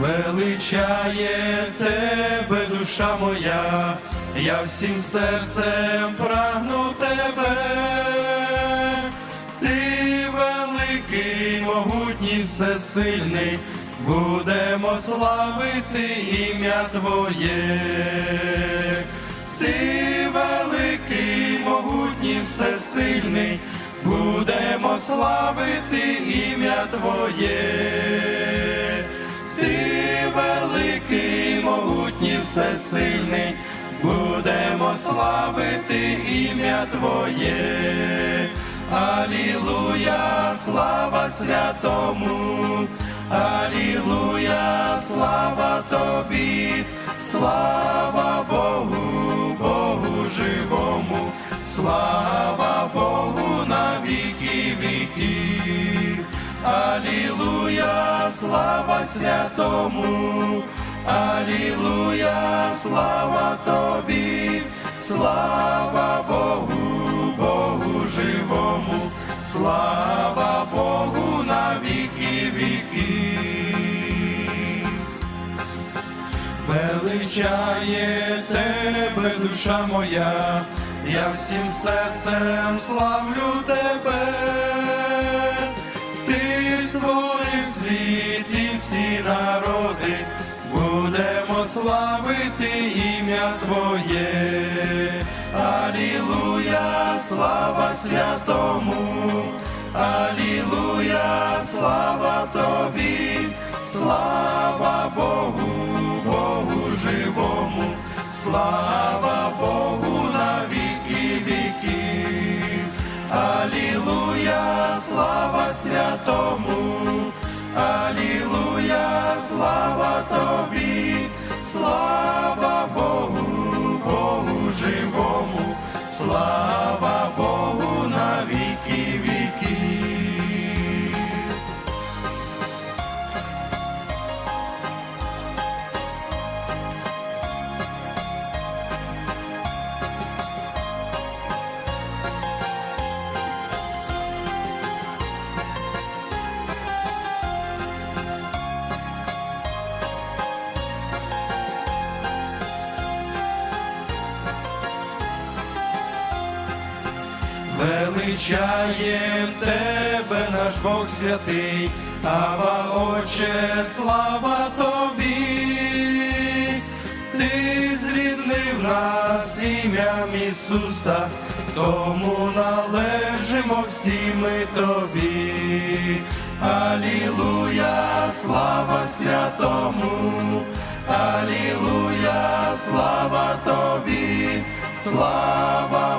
величає тебе, душа моя, я всім серцем прагну тебе, ти великий, могутній, всесильний, будемо славити ім'я Твоє. Ти великий, могутній, всесильний, будемо славити ім'я Твоє. Всесильний, будемо славити ім'я Твоє. Алілуя, слава святому, Алілуя, слава тобі, слава Богу, Богу живому, слава Богу на віки віків. Алілуя, слава святому, Алілуя, слава тобі, слава Богу, Богу живому, слава Богу на віки віків. Величає тебе, душа моя, я всім серцем славлю тебе, ти створив світ і всі народи, будемо славити ім'я Твоє. Алілуя, слава святому, Алілуя, слава тобі, слава Богу, Богу живому, слава Алілуя, слава тобі, слава Богу, Богу живому, слава Богу Величає тебе наш Бог святий, Ава Отче, слава тобі, ти зріднив нас ім'ям Ісуса, тому належимо всі ми тобі. Алілуя, слава святому, Алілуя, слава тобі, слава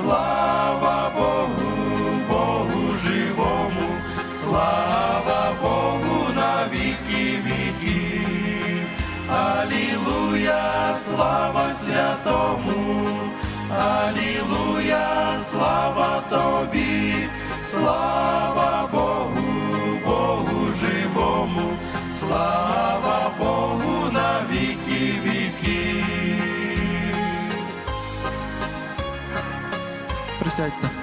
слава Богу, Богу живому, слава Богу на віки віків. Алілуя, слава святому, Алілуя, слава тобі, слава Богу, Богу живому, слава Присядьте.